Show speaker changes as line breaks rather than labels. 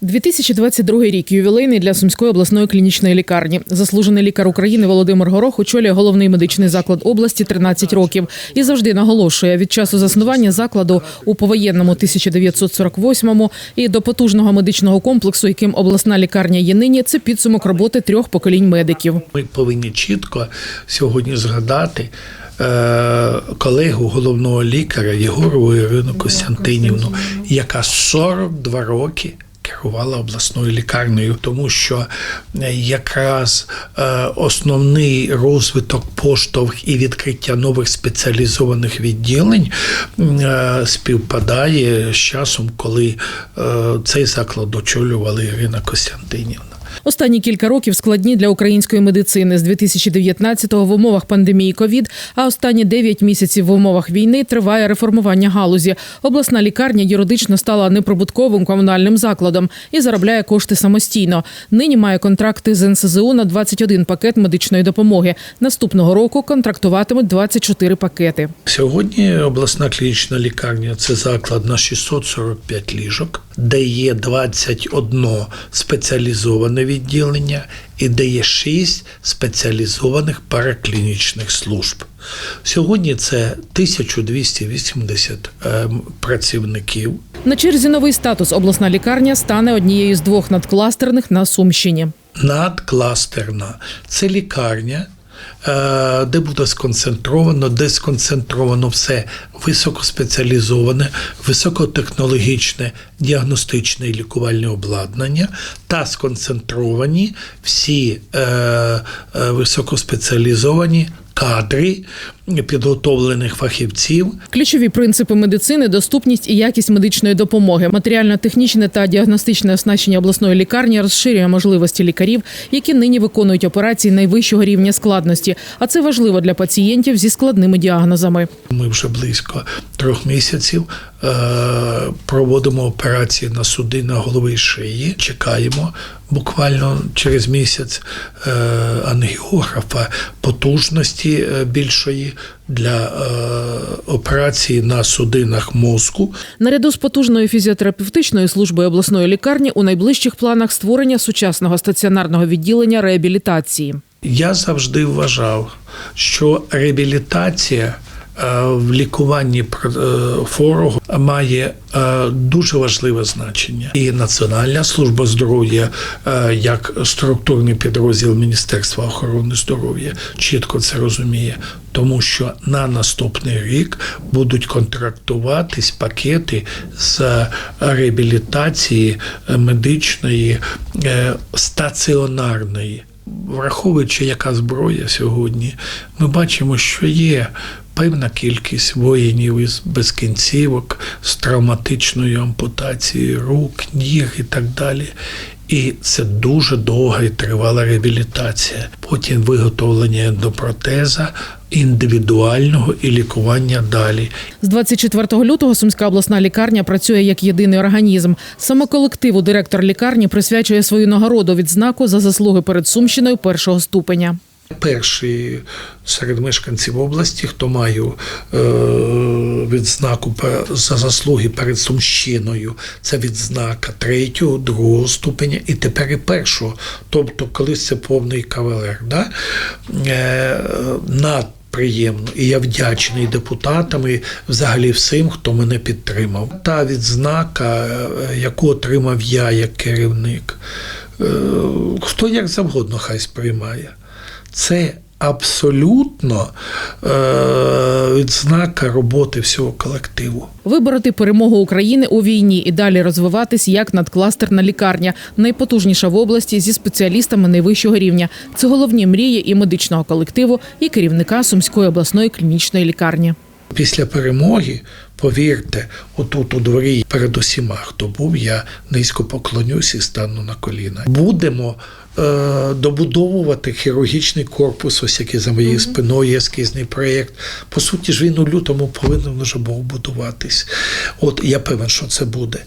2022 рік ювілейний для Сумської обласної клінічної лікарні. Заслужений лікар України Володимир Горох очолює головний медичний заклад області 13 років і завжди наголошує від часу заснування закладу у повоєнному 1948-му і до потужного медичного комплексу, яким обласна лікарня є нині, це підсумок роботи трьох поколінь медиків.
Ми повинні чітко сьогодні згадати е, колегу головного лікаря Єгорову Костянтинівну, яка 42 роки. Керувала обласною лікарнею, тому що е, якраз е, основний розвиток поштовх і відкриття нових спеціалізованих відділень е, співпадає з часом, коли цей заклад очолювала Ірина Костянтинівна.
Останні кілька років складні для української медицини з 2019-го в умовах пандемії ковід, а останні 9 місяців в умовах війни триває реформування галузі. Обласна лікарня юридично стала неприбутковим комунальним закладом і заробляє кошти самостійно. Нині має контракти з НСЗУ на 21 пакет медичної допомоги. Наступного року контрактуватимуть 24 пакети.
Сьогодні обласна клінічна лікарня це заклад на 645 ліжок, де є 21 спеціалізоване відділення і де є шість спеціалізованих параклінічних служб. Сьогодні це 1280 е, працівників.
На черзі новий статус обласна лікарня стане однією з двох надкластерних на Сумщині.
надкластерна. Це лікарня, де буде сконцентровано, де сконцентровано все. Високоспеціалізоване, високотехнологічне діагностичне і лікувальне обладнання та сконцентровані всі е, е, високоспеціалізовані кадри підготовлених фахівців
Ключові принципи медицини, доступність і якість медичної допомоги, матеріально-технічне та діагностичне оснащення обласної лікарні розширює можливості лікарів, які нині виконують операції найвищого рівня складності. А це важливо для пацієнтів зі складними діагнозами.
Ми вже близько трьох місяців проводимо операції на суди на голови і шиї. Чекаємо буквально через місяць е, ангіографа потужності е, більшої для е, операції на судинах мозку.
Наряду з потужною фізіотерапевтичною службою обласної лікарні у найближчих планах створення сучасного стаціонарного відділення реабілітації.
Я завжди вважав, що реабілітація е, в лікуванні е, хворого має е, дуже важливе значення. І Національна служба здоров'я, е, як структурний підрозділ Міністерства охорони здоров'я, чітко це розуміє, тому що на наступний рік будуть контрактуватись пакети з реабілітації е, медичної е, стаціонарної. Враховуючи, яка зброя сьогодні, ми бачимо, що є певна кількість воїнів із без кінцівок, з травматичною ампутацією рук, ніг і так далі. І це дуже довга і тривала реабілітація. Потім виготовлення ендопротеза, індивідуального і лікування далі.
З 24 лютого Сумська обласна лікарня працює як єдиний організм. Саме колективу директор лікарні присвячує свою нагороду відзнаку за заслуги перед Сумщиною першого ступеня.
Перший серед мешканців області, хто має е, відзнаку за заслуги перед Сумщиною, це відзнака третього, другого ступеня і тепер і першого. Тобто, колись це повний кавалер. Да? Е, над Приємно, і я вдячний депутатам і взагалі всім, хто мене підтримав. Та відзнака, е, яку отримав я як керівник, хто як завгодно хай сприймає. Це абсолютно е, відзнака роботи всього колективу.
Вибороти перемогу України у війні і далі розвиватись як надкластерна лікарня, найпотужніша в області зі спеціалістами найвищого рівня. Це головні мрії і медичного колективу, і керівника Сумської обласної клінічної лікарні.
Після перемоги, повірте, отут у дворі перед усіма, хто був, я низько поклонюсь і стану на коліна. Будемо е, добудовувати хірургічний корпус, ось який за моєю спиною ескізний проєкт. По суті ж він у лютому повинен вже був будуватись. От я певен, що це буде.